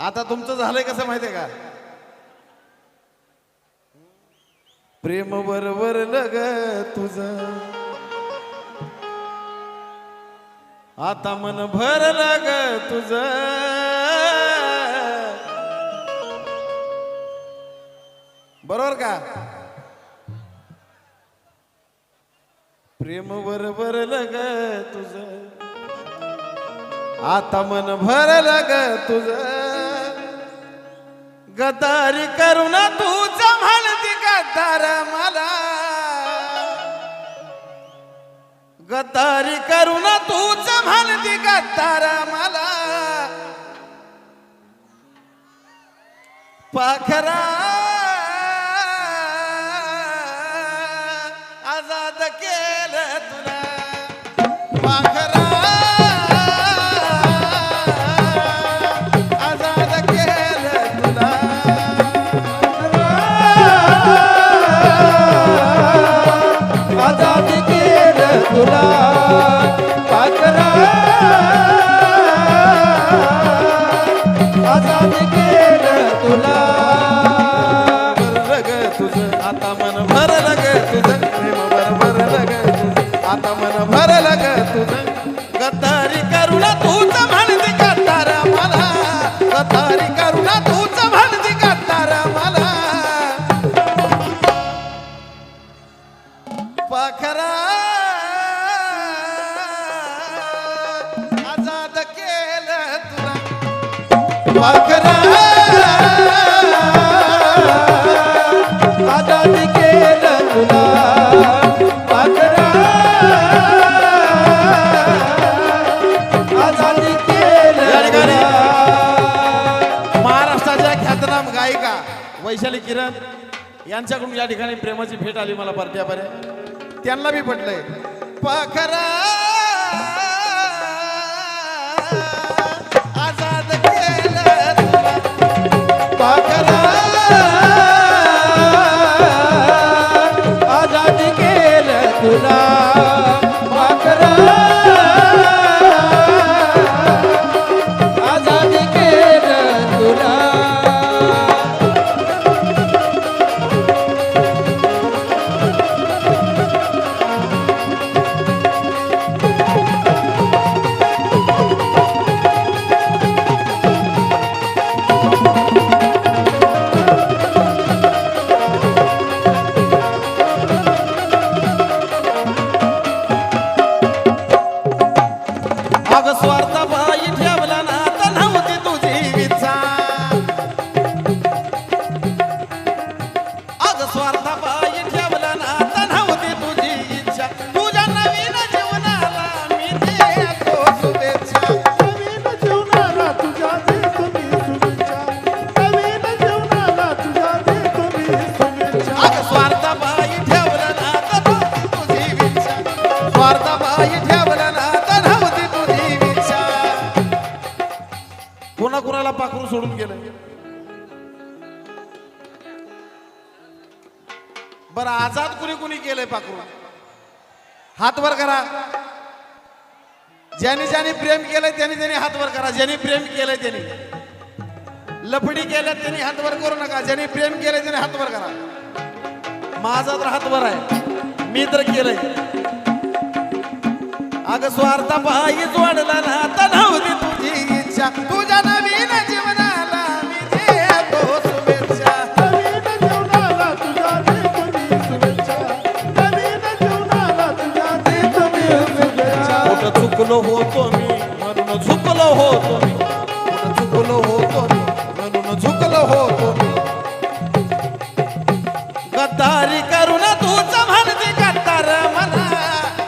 आता तुमचं झालंय कसं माहितीये का? प्रेम बरोबर लग तुझ. आता मन भर लग तुझ. बरोबर का? प्रेम बरोबर लग तुझ. आता मन भर लग तुझ. गदारी करून तूच म्हणती गदार मला. गद्दारी करून तूच म्हणती गदार मला. पाखरा केलं तुला वैशाली किरण यांच्याकडून या ठिकाणी प्रेमाची भेट आली मला परत्यापर्यंत. त्यांना बी पटलंय पाखरा Bakara हात वर करा. ज्याने ज्याने प्रेम केलंय त्याने त्याने हात वर करा. ज्याने प्रेम केलंय त्याने. लफडी केल्या त्याने हात वर करू नका. ज्याने प्रेम केलंय त्याने हात वर करा. माझा तर हात वर आहे. मी तर केलंय. अग स्वार्थ पायी वाढला ना. तर तुझी इच्छा. झुकलो होतो मी म्हणून झुकलो होतो मी झुकलो होतो मी म्हणून झुकलो होतो हो मी गद्दारी करून तूच म्हणते गद्दार मला.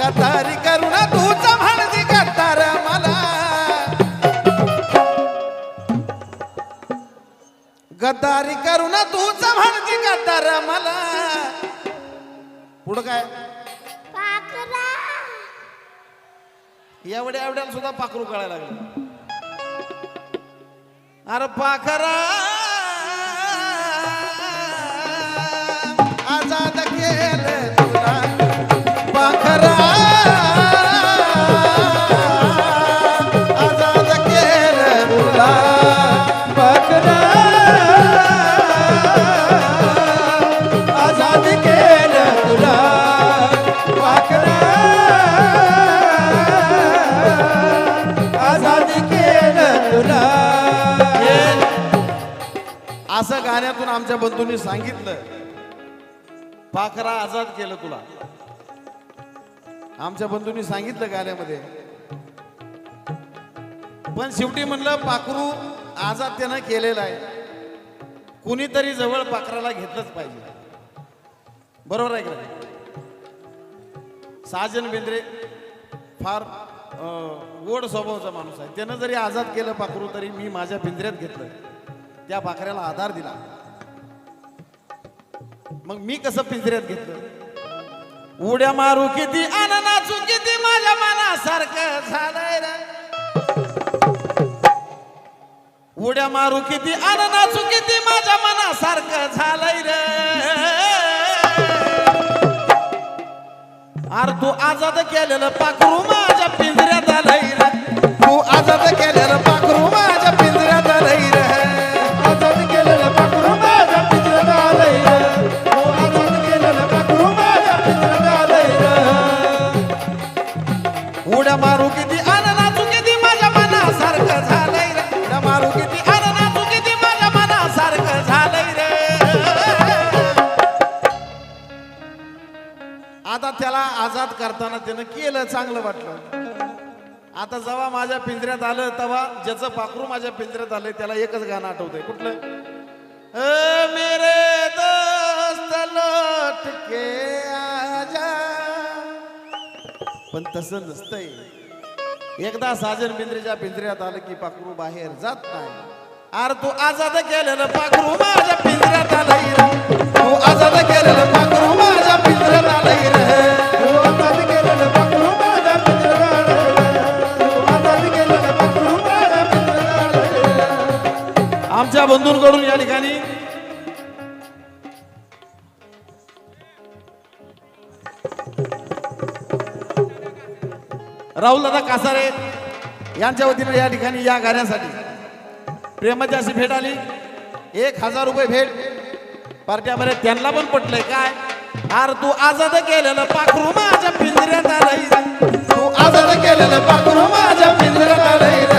गद्दारी करून तूच म्हणते गद्दार मला. गद्दारी करून तूच म्हणते गद्दार मला. पुढं काय? एवढ्या एवढ्याला सुद्धा पाखरू कळायला लागलं. अरे पाखरा. आजाद केले तुला असं गाण्यातून आमच्या बंधूंनी सांगितलं. पाखरा आझाद केलं तुला. आमच्या बंधूंनी सांगितलं गाण्यामध्ये. पण शेवटी म्हणलं पाखरू आझाद त्यानं केलेलं आहे. कुणीतरी जवळ पाखराला घेतलंच पाहिजे. बरोबर आहे का साजन बेंद्रे फार गोड स्वभावाचा माणूस आहे. त्यानं जरी आझाद केलं पाखरू तरी मी माझ्या पिंजऱ्यात घेतलं. त्या पाखऱ्याला आधार दिला. मग मी कसं पिंजऱ्यात घेतलं? उड्या मारू किती आणि नाचू किती माझ्या मनासारखं झालंय उड्या मारू किती आणि नाचू किती माझ्या मनासारखं झालंय रे. अरे तू आझाद केलेलं पाखरू माझ्या नाही तू आजाद केल्यानं पाखरू माझ्या पिंजऱ्यात आलं तेव्हा ज्याचं पाखरू माझ्या पिंजऱ्यात आलं त्याला एकच गाणं आठवतंय. कुठलं? मेरे दोस्त लौट के आजा. पण तसं नसतंय. एकदा साजन पिंजरीच्या पिंजऱ्यात आलं की पाखरू बाहेर जात नाही. आर तू आजाद केलेलं पाखरू माझ्या पिंजऱ्यात आलं तू आजाद केलेलं पाखरू माझ्या पिंजऱ्यात आलं आमच्या बंधूंकडून या ठिकाणी राहुल दादा कासारे यांच्या वतीने या ठिकाणी या गाण्यासाठी प्रेमाची अशी भेट आली. एक हजार रुपये भेट. पार्ट्यामध्ये त्यांना पण पटलंय काय? आर तू आजाद केलेलं पाखरू माझ्या पिंजऱ्यात आलंय. तू आजाद केलेलं पाखरू माझ्या पिंजऱ्यात आलंय.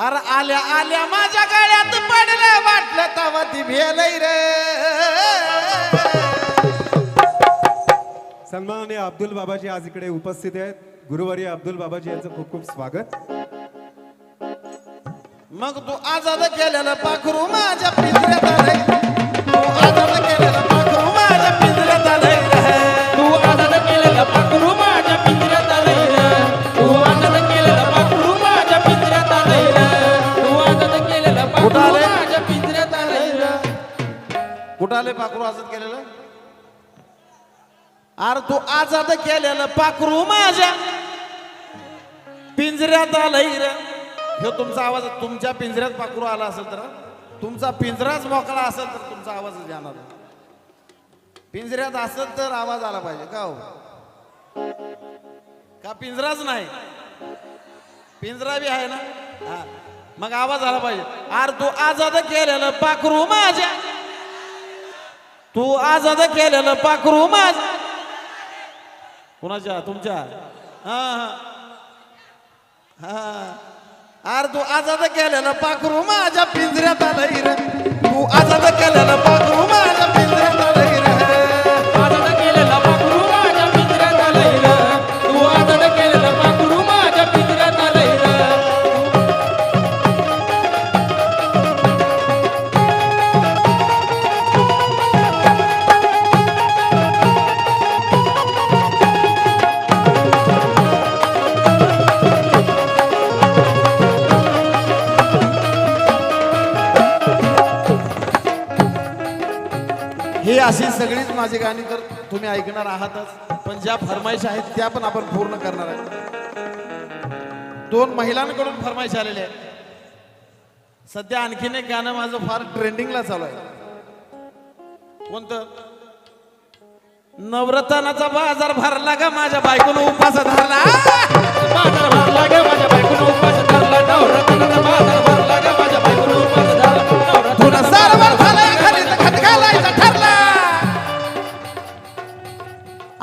अरे आल्या आल्या माझ्या गळ्यात पडलं वाटलं तवा ती भेलय रे. सन्माननीय अब्दुल बाबाजी आज इकडे उपस्थित आहेत. गुरुवारी अब्दुल बाबाजी यांचं खूप खूप स्वागत. मग तू आजाद केलेलं पाखरू माझ्या पिंजऱ्यात आलंय तू आजाद केलेलं रे. पाखरू आजाद केलेलं? अरे तू आजाद केलेलं पाखरू माझ्या. पिंजऱ्यात आलंय हे तुमचा आवाज तुमच्या पिंजऱ्यात पाखरू आला असेल तर तुमचा पिंजराच मोकळा असेल तर तुमचा आवाजच जाणार पिंजऱ्यात असेल तर आवाज आला पाहिजे का हो? का पिंजराच नाही? पिंजरा बी आहे ना? हा. मग आवाज आला पाहिजे. अरे तू आजाद केलेलं पाखरू माझ्या. तू आजाद केलेलं पाखरू माझ. कुणाच्या? तुमच्या? हा हा. हा. अरे तू आजाद केलेलं पाखरू माझ्या पिंजऱ्यात आलं तू आजाद केलेलं पाखरू सगळीच माझी गाणी तर तुम्ही ऐकणार आहातच. पण ज्या फरमाईश आहेत त्या पण आपण पूर्ण करणार आहोत. दोन महिलांकडून फरमाईश आलेल्या आहे. सध्या आणखीन एक गाणं माझं फार ट्रेंडिंगला चालू आहे. कोणतं? नवरत्नाचा बाजार भरला का माझ्या बायकोनं उपास धरला. बाजार भरला का माझ्या बायकोनं उपास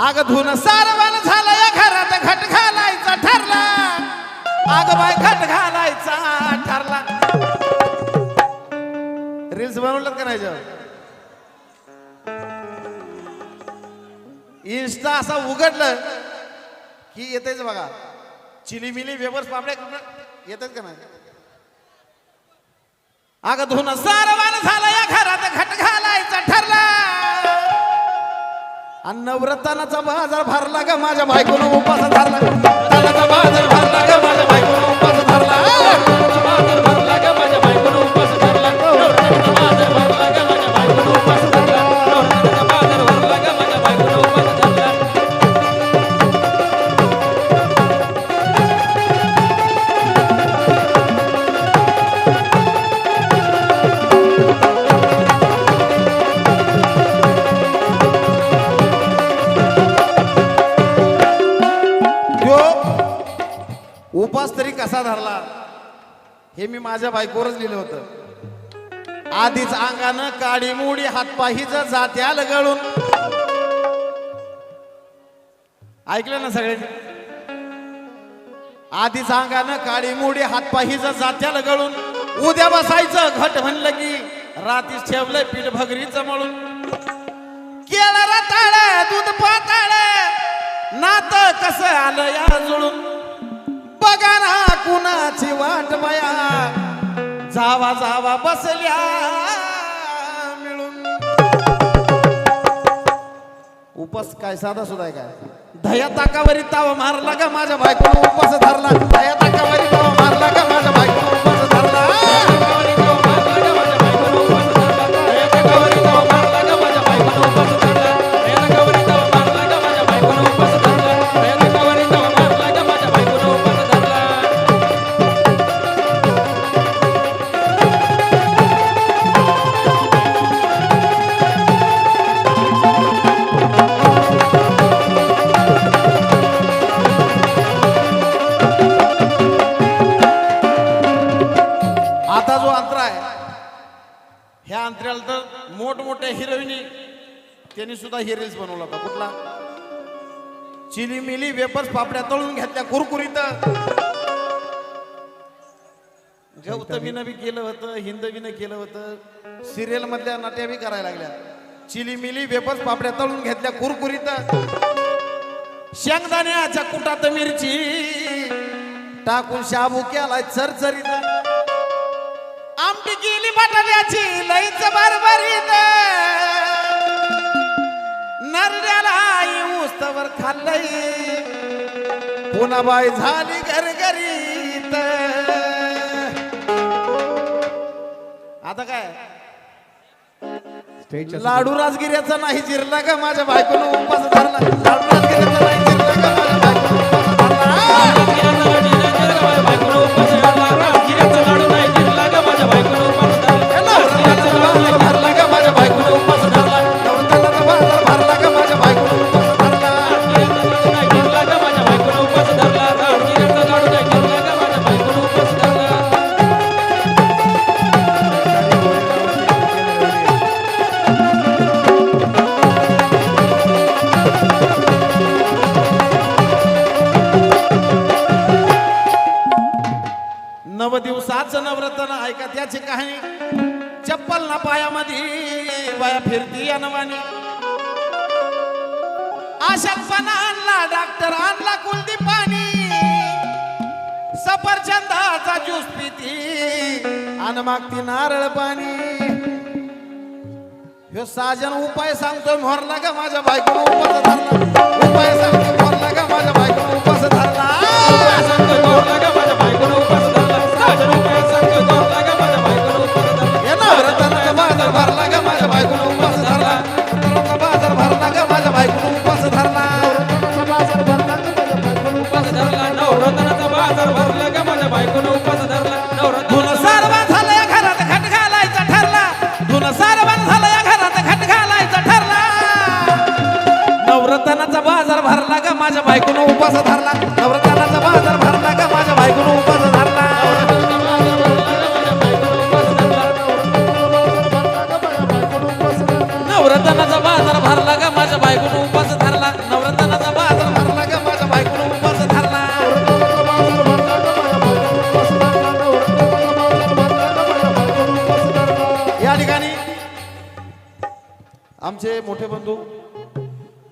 आग धुन सारवण झालं या घरात घट घालायचा ठरला. आग बाय घट घालायचा ठरला. रील्स बनवलं का नाही जेव्हा इन्स्टा असा उघडलं की येतेच बघा. चिली मिली वेबर्स पापड्या येतात का नाही? अगं धुन सारवण झालं या घरात घट घालायचा ठरला. आणि नवरत्नाचा बाजार भरला ग माझ्या बायकोनं उपास धरला नवरत्नाचा बाजार भरला ग मी माझ्या बायकोवरच लिहिलं होतं. आधीच अंगानं काडी मोडी हातपाहीच जात्याल गळून. ऐकलं ना सगळ्यांनी आधीच अंगानं काळी मोडी हातपाहीच जात्याल गळून. उद्या बसायचं घट म्हणलं की रातीच ठेवलंय पीठ भगरीचं मळून. केळं रताळ दूध पाताळ नात कसं आलं या जुळून. बघा ना कुणाची वाट बया जावा जावा बसल्या मिळून. उपास काय साधा सुद्धा आहे काय? दया ताकावरी तावा मारला का माझ्या बायकोनं उपास धरला? दया ताकावरी तावा मारला का माझ्या त्यांनी सुद्धा ही रील्स बनवला होता. कुठला? चिली मिली वेपर्स पापड्या तळून घेतल्या कुरकुरीत. गौतमीनं बी केलं होतं हिंदवीनं केलं होतं. सिरियल मधल्या नट्या बी करायला लागल्या. चिली मिली वेपर्स पापड्या तळून घेतल्या कुरकुरीत. शेंगदाण्याच्या कुटात मिरची. टाकून शाबू केलाय चरचरीत. आमटी केली बटाट्याची लईच बरबरीत. नरड्याला उस्तवर खाल्लंय. पुन्हा बाई झाली गरगरीत आता काय? लाडू राजगिऱ्याचा नाही जिरला का माझ्या बायकोनं उपास धरला. लाडू राजगिऱ्याचा नाही नव दिवसाचं नवरत्न ऐका त्याची कहाणी चप्पल ना पायामध्ये वाया फिरती अनवानी आशातपणा आणला डॉक्टर आणला कुलदीपानी. सफरचंदाचा ज्यूस पिती आणि मागती नारळ पाणी. ह्यो साजन उपाय सांगतोय मोरला का माझ्या बायकोनं उपास धरला. उपाय सांगतोय मोरला का माझ्या बायकोनं उपास धरला. सांगतोय गौरला ग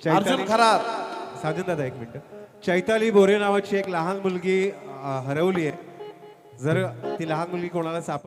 अर्जुन खरात. साजन दादा एक मिनिट. चैताली बोरे नावाची एक लहान मुलगी हरवली आहे जर ती लहान मुलगी कोणाला साप